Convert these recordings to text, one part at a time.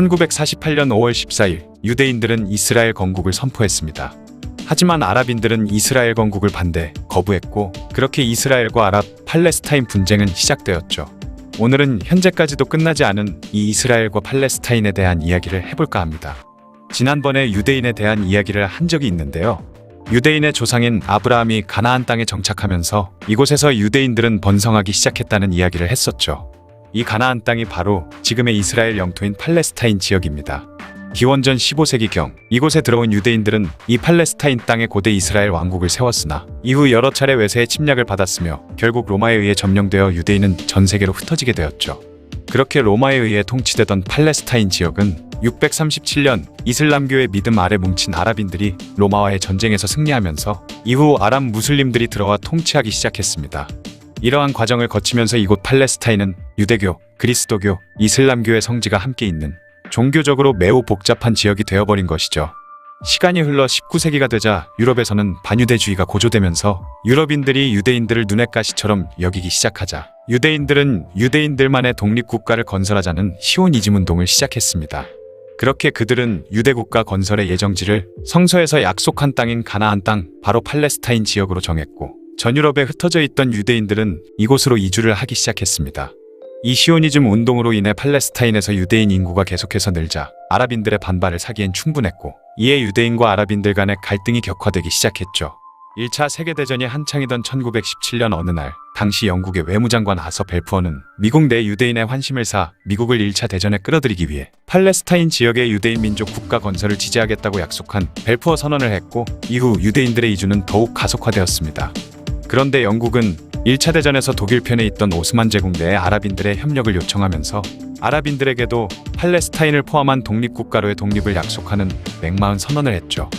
1948년 5월 14일 유대인들은 이스라엘 건국을 선포했습니다. 하지만 아랍인들은 이스라엘 건국을 반대, 거부했고 그렇게 이스라엘과 아랍, 팔레스타인 분쟁은 시작되었죠. 오늘은 현재까지도 끝나지 않은 이 이스라엘과 팔레스타인에 대한 이야기를 해볼까 합니다. 지난번에 유대인에 대한 이야기를 한 적이 있는데요. 유대인의 조상인 아브라함이 가나안 땅에 정착하면서 이곳에서 유대인들은 번성하기 시작했다는 이야기를 했었죠. 이 가나안 땅이 바로 지금의 이스라엘 영토인 팔레스타인 지역입니다. 기원전 15세기경 이곳에 들어온 유대인들은 이 팔레스타인 땅에 고대 이스라엘 왕국을 세웠으나 이후 여러 차례 외세의 침략을 받았으며 결국 로마에 의해 점령되어 유대인은 전 세계로 흩어지게 되었죠. 그렇게 로마에 의해 통치되던 팔레스타인 지역은 637년 이슬람교의 믿음 아래 뭉친 아랍인들이 로마와의 전쟁에서 승리하면서 이후 아랍 무슬림들이 들어와 통치하기 시작했습니다. 이러한 과정을 거치면서 이곳 팔레스타인은 유대교, 그리스도교, 이슬람교의 성지가 함께 있는 종교적으로 매우 복잡한 지역이 되어버린 것이죠. 시간이 흘러 19세기가 되자 유럽에서는 반유대주의가 고조되면서 유럽인들이 유대인들을 눈엣 가시처럼 여기기 시작하자 유대인들은 유대인들만의 독립국가를 건설하자는 시오니즘 운동을 시작했습니다. 그렇게 그들은 유대국가 건설의 예정지를 성서에서 약속한 땅인 가나안 땅, 바로 팔레스타인 지역으로 정했고 전 유럽에 흩어져 있던 유대인들은 이곳으로 이주를 하기 시작했습니다. 이 시오니즘 운동으로 인해 팔레스타인에서 유대인 인구가 계속해서 늘자 아랍인들의 반발을 사기엔 충분했고 이에 유대인과 아랍인들 간의 갈등이 격화되기 시작했죠. 1차 세계대전이 한창이던 1917년 어느 날 당시 영국의 외무장관 아서 벨푸어는 미국 내 유대인의 환심을 사 미국을 1차 대전에 끌어들이기 위해 팔레스타인 지역의 유대인 민족 국가 건설을 지지하겠다고 약속한 벨푸어 선언을 했고 이후 유대인들의 이주는 더욱 가속화되었습니다. 그런데 영국은 1차 대전에서 독일 편에 있던 오스만 제국 내의 아랍인들의 협력을 요청하면서 아랍인들에게도 팔레스타인을 포함한 독립국가로의 독립을 약속하는 맥마흔 선언을 했죠.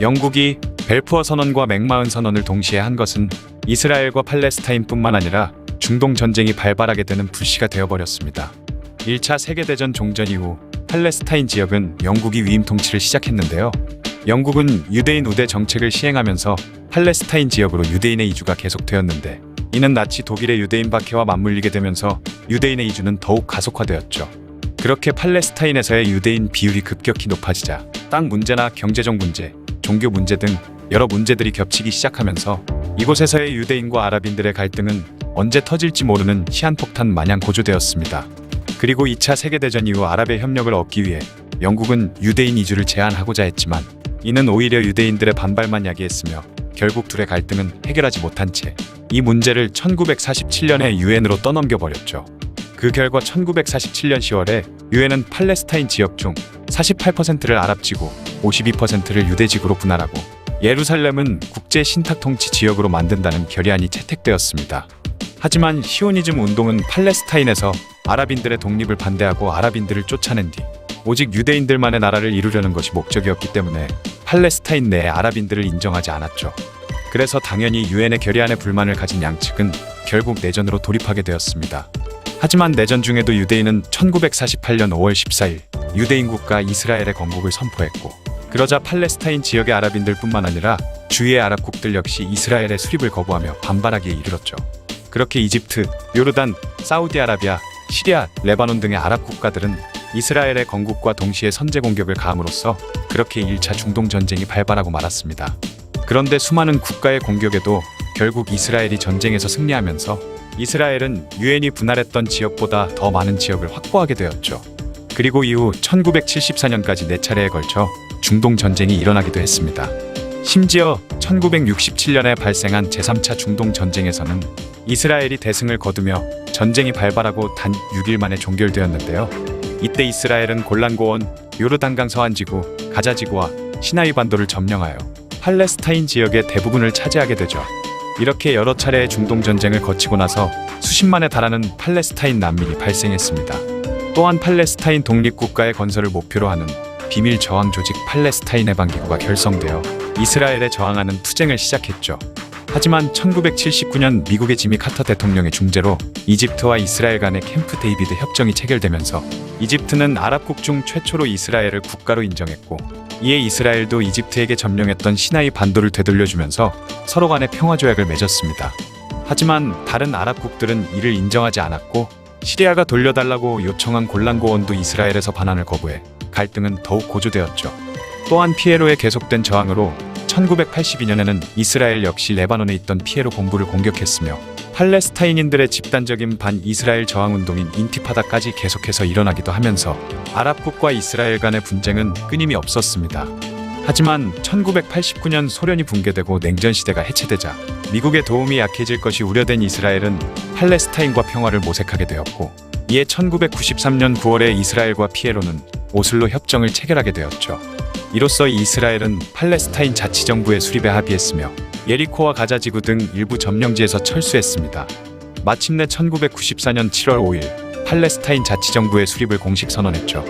영국이 벨푸어 선언과 맥마흔 선언을 동시에 한 것은 이스라엘과 팔레스타인뿐만 아니라 중동 전쟁이 발발하게 되는 불씨가 되어버렸습니다. 1차 세계대전 종전 이후 팔레스타인 지역은 영국이 위임 통치를 시작했는데요. 영국은 유대인 우대 정책을 시행하면서 팔레스타인 지역으로 유대인의 이주가 계속되었는데 이는 나치 독일의 유대인 박해와 맞물리게 되면서 유대인의 이주는 더욱 가속화되었죠. 그렇게 팔레스타인에서의 유대인 비율이 급격히 높아지자 땅 문제나 경제적 문제, 종교 문제 등 여러 문제들이 겹치기 시작하면서 이곳에서의 유대인과 아랍인들의 갈등은 언제 터질지 모르는 시한폭탄 마냥 고조되었습니다. 그리고 2차 세계대전 이후 아랍의 협력을 얻기 위해 영국은 유대인 이주를 제한하고자 했지만 이는 오히려 유대인들의 반발만 야기했으며 결국 둘의 갈등은 해결하지 못한 채 이 문제를 1947년에 유엔으로 떠넘겨 버렸죠. 그 결과 1947년 10월에 유엔은 팔레스타인 지역 중 48%를 아랍지구, 52%를 유대지구로 분할하고 예루살렘은 국제 신탁 통치 지역으로 만든다는 결의안이 채택되었습니다. 하지만 시오니즘 운동은 팔레스타인에서 아랍인들의 독립을 반대하고 아랍인들을 쫓아낸 뒤 오직 유대인들만의 나라를 이루려는 것이 목적이었기 때문에 팔레스타인 내에 아랍인들을 인정하지 않았죠. 그래서 당연히 유엔의 결의안에 불만을 가진 양측은 결국 내전으로 돌입하게 되었습니다. 하지만 내전 중에도 유대인은 1948년 5월 14일 유대인 국가 이스라엘의 건국을 선포했고 그러자 팔레스타인 지역의 아랍인들뿐만 아니라 주위의 아랍국들 역시 이스라엘의 수립을 거부하며 반발하기에 이르렀죠. 그렇게 이집트, 요르단, 사우디아라비아, 시리아, 레바논 등의 아랍 국가들은 이스라엘의 건국과 동시에 선제 공격을 가함으로써 그렇게 1차 중동 전쟁이 발발하고 말았습니다. 그런데 수많은 국가의 공격에도 결국 이스라엘이 전쟁에서 승리하면서 이스라엘은 유엔이 분할했던 지역보다 더 많은 지역을 확보하게 되었죠. 그리고 이후 1974년까지 네 차례에 걸쳐 중동 전쟁이 일어나기도 했습니다. 심지어 1967년에 발생한 제3차 중동 전쟁에서는 이스라엘이 대승을 거두며 전쟁이 발발하고 단 6일 만에 종결되었는데요. 이때 이스라엘은 골란고원, 요르단강 서안지구, 가자지구와 시나이 반도를 점령하여 팔레스타인 지역의 대부분을 차지하게 되죠. 이렇게 여러 차례의 중동 전쟁을 거치고 나서 수십만에 달하는 팔레스타인 난민이 발생했습니다. 또한 팔레스타인 독립국가의 건설을 목표로 하는 비밀 저항 조직 팔레스타인 해방기구가 결성되어 이스라엘에 저항하는 투쟁을 시작했죠. 하지만 1979년 미국의 지미 카터 대통령의 중재로 이집트와 이스라엘 간의 캠프 데이비드 협정이 체결되면서 이집트는 아랍국 중 최초로 이스라엘을 국가로 인정했고 이에 이스라엘도 이집트에게 점령했던 시나이 반도를 되돌려주면서 서로 간의 평화 조약을 맺었습니다. 하지만 다른 아랍국들은 이를 인정하지 않았고 시리아가 돌려달라고 요청한 골란고원도 이스라엘에서 반환을 거부해 갈등은 더욱 고조되었죠. 또한 피에로의 계속된 저항으로 1982년에는 이스라엘 역시 레바논에 있던 피에로 본부를 공격했으며 팔레스타인인들의 집단적인 반 이스라엘 저항 운동인 인티파다까지 계속해서 일어나기도 하면서 아랍국과 이스라엘 간의 분쟁은 끊임이 없었습니다. 하지만 1989년 소련이 붕괴되고 냉전 시대가 해체되자 미국의 도움이 약해질 것이 우려된 이스라엘은 팔레스타인과 평화를 모색하게 되었고 이에 1993년 9월에 이스라엘과 피에로는 오슬로 협정을 체결하게 되었죠. 이로써 이스라엘은 팔레스타인 자치정부에 수립에 합의했으며 예리코와 가자 지구 등 일부 점령지에서 철수했습니다. 마침내 1994년 7월 5일 팔레스타인 자치정부의 수립을 공식 선언했죠.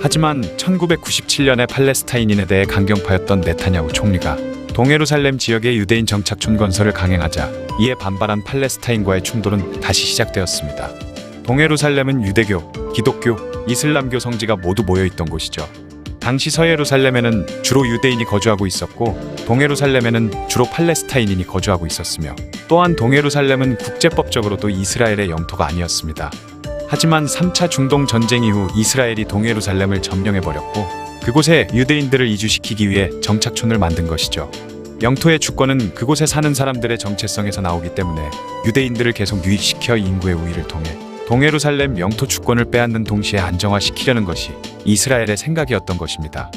하지만 1997년에 팔레스타인인에 대해 강경파였던 네타냐후 총리가 동예루살렘 지역의 유대인 정착촌 건설을 강행하자 이에 반발한 팔레스타인과의 충돌은 다시 시작되었습니다. 동예루살렘은 유대교, 기독교, 이슬람교 성지가 모두 모여 있던 곳이죠. 당시 서예루살렘에는 주로 유대인이 거주하고 있었고 동예루살렘에는 주로 팔레스타인인이 거주하고 있었으며 또한 동예루살렘은 국제법적으로도 이스라엘의 영토가 아니었습니다. 하지만 3차 중동 전쟁 이후 이스라엘이 동예루살렘을 점령해버렸고 그곳에 유대인들을 이주시키기 위해 정착촌을 만든 것이죠. 영토의 주권은 그곳에 사는 사람들의 정체성에서 나오기 때문에 유대인들을 계속 유익시켜 인구의 우위를 통해 동예루살렘 영토 주권을 빼앗는 동시에 안정화시키려는 것이 이스라엘의 생각이었던 것입니다.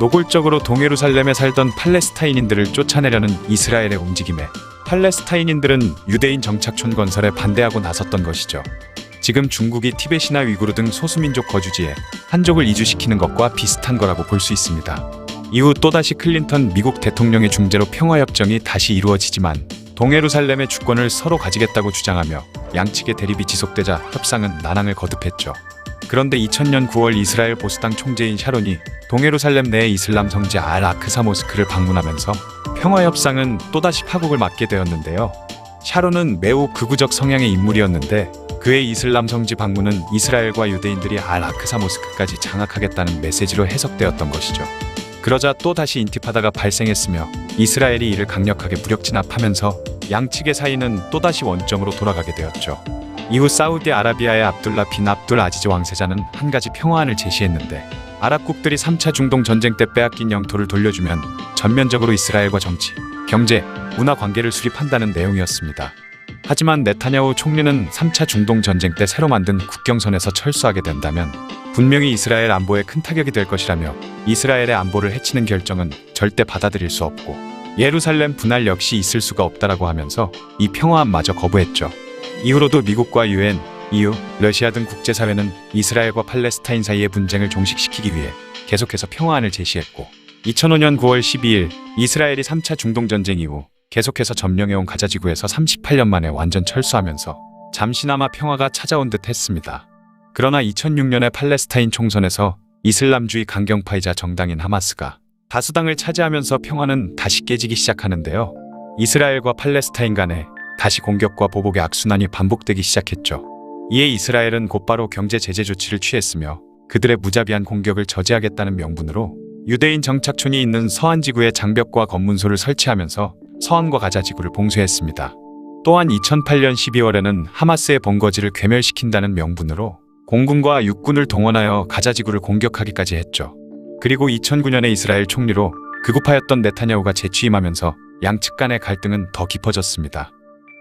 노골적으로 동예루살렘에 살던 팔레스타인인들을 쫓아내려는 이스라엘의 움직임에 팔레스타인인들은 유대인 정착촌 건설에 반대하고 나섰던 것이죠. 지금 중국이 티벳이나 위구르 등 소수민족 거주지에 한족을 이주시키는 것과 비슷한 거라고 볼 수 있습니다. 이후 또다시 클린턴 미국 대통령의 중재로 평화협정이 다시 이루어지지만 동예루살렘의 주권을 서로 가지겠다고 주장하며 양측의 대립이 지속되자 협상은 난항을 거듭했죠. 그런데 2000년 9월 이스라엘 보수당 총재인 샤론이 동예루살렘 내 이슬람 성지 알 아크사 모스크를 방문하면서 평화 협상은 또다시 파국을 맞게 되었는데요. 샤론은 매우 극우적 성향의 인물이었는데 그의 이슬람 성지 방문은 이스라엘과 유대인들이 알 아크사 모스크까지 장악하겠다는 메시지로 해석되었던 것이죠. 그러자 또 다시 인티파다가 발생했으며 이스라엘이 이를 강력하게 무력 진압하면서 양측의 사이는 또다시 원점으로 돌아가게 되었죠. 이후 사우디아라비아의 압둘라 빈 압둘 아지즈 왕세자는 한 가지 평화안을 제시했는데 아랍국들이 3차 중동 전쟁 때 빼앗긴 영토를 돌려주면 전면적으로 이스라엘과 정치, 경제, 문화 관계를 수립한다는 내용이었습니다. 하지만 네타냐후 총리는 3차 중동 전쟁 때 새로 만든 국경선에서 철수하게 된다면 분명히 이스라엘 안보에 큰 타격이 될 것이라며 이스라엘의 안보를 해치는 결정은 절대 받아들일 수 없고 예루살렘 분할 역시 있을 수가 없다라고 하면서 이 평화안마저 거부했죠. 이후로도 미국과 유엔, EU, 러시아 등 국제사회는 이스라엘과 팔레스타인 사이의 분쟁을 종식시키기 위해 계속해서 평화안을 제시했고 2005년 9월 12일 이스라엘이 3차 중동 전쟁 이후 계속해서 점령해온 가자지구에서 38년 만에 완전 철수하면서 잠시나마 평화가 찾아온 듯 했습니다. 그러나 2006년의 팔레스타인 총선에서 이슬람주의 강경파이자 정당인 하마스가 다수당을 차지하면서 평화는 다시 깨지기 시작하는데요. 이스라엘과 팔레스타인 간에 다시 공격과 보복의 악순환이 반복되기 시작했죠. 이에 이스라엘은 곧바로 경제 제재 조치를 취했으며 그들의 무자비한 공격을 저지하겠다는 명분으로 유대인 정착촌이 있는 서한 지구에 장벽과 검문소를 설치하면서 서한과 가자 지구를 봉쇄했습니다. 또한 2008년 12월에는 하마스의 본거지를 괴멸시킨다는 명분으로 공군과 육군을 동원하여 가자 지구를 공격하기까지 했죠. 그리고 2009년에 이스라엘 총리로 극우파였던 네타냐후가 재취임하면서 양측 간의 갈등은 더 깊어졌습니다.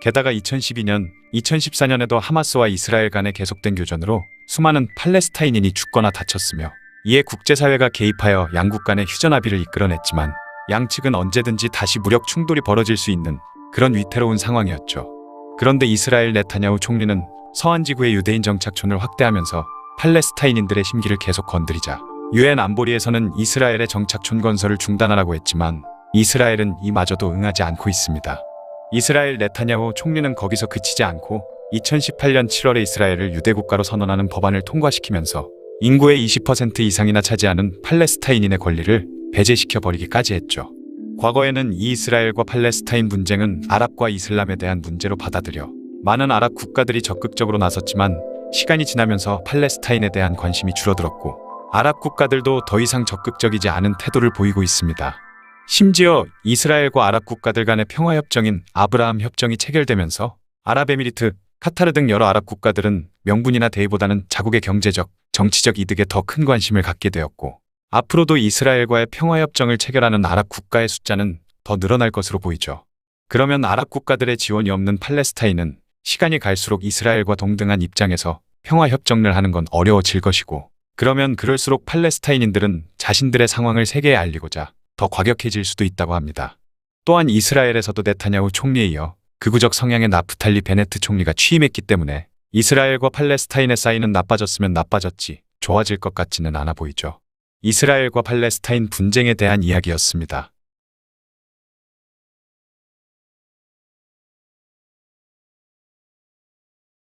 게다가 2012년, 2014년에도 하마스와 이스라엘 간의 계속된 교전으로 수많은 팔레스타인인이 죽거나 다쳤으며 이에 국제사회가 개입하여 양국 간의 휴전 합의를 이끌어냈지만 양측은 언제든지 다시 무력 충돌이 벌어질 수 있는 그런 위태로운 상황이었죠. 그런데 이스라엘 네타냐후 총리는 서한 지구의 유대인 정착촌을 확대하면서 팔레스타인인들의 심기를 계속 건드리자 유엔 안보리에서는 이스라엘의 정착촌 건설을 중단하라고 했지만 이스라엘은 이마저도 응하지 않고 있습니다. 이스라엘 네타냐후 총리는 거기서 그치지 않고 2018년 7월에 이스라엘을 유대국가로 선언하는 법안을 통과시키면서 인구의 20% 이상이나 차지하는 팔레스타인인의 권리를 배제시켜 버리기까지 했죠. 과거에는 이 이스라엘과 팔레스타인 분쟁은 아랍과 이슬람에 대한 문제로 받아들여 많은 아랍 국가들이 적극적으로 나섰지만 시간이 지나면서 팔레스타인에 대한 관심이 줄어들었고 아랍 국가들도 더 이상 적극적이지 않은 태도를 보이고 있습니다. 심지어 이스라엘과 아랍 국가들 간의 평화협정인 아브라함 협정이 체결되면서 아랍에미리트, 카타르 등 여러 아랍 국가들은 명분이나 대의보다는 자국의 경제적, 정치적 이득에 더 큰 관심을 갖게 되었고 앞으로도 이스라엘과의 평화협정을 체결하는 아랍 국가의 숫자는 더 늘어날 것으로 보이죠. 그러면 아랍 국가들의 지원이 없는 팔레스타인은 시간이 갈수록 이스라엘과 동등한 입장에서 평화협정을 하는 건 어려워질 것이고 그러면 그럴수록 팔레스타인인들은 자신들의 상황을 세계에 알리고자 더 과격해질 수도 있다고 합니다. 또한 이스라엘에서도 네타냐후 총리에 이어 극우적 성향의 나프탈리 베네트 총리가 취임했기 때문에 이스라엘과 팔레스타인의 사이는 나빠졌으면 나빠졌지 좋아질 것 같지는 않아 보이죠. 이스라엘과 팔레스타인 분쟁에 대한 이야기였습니다.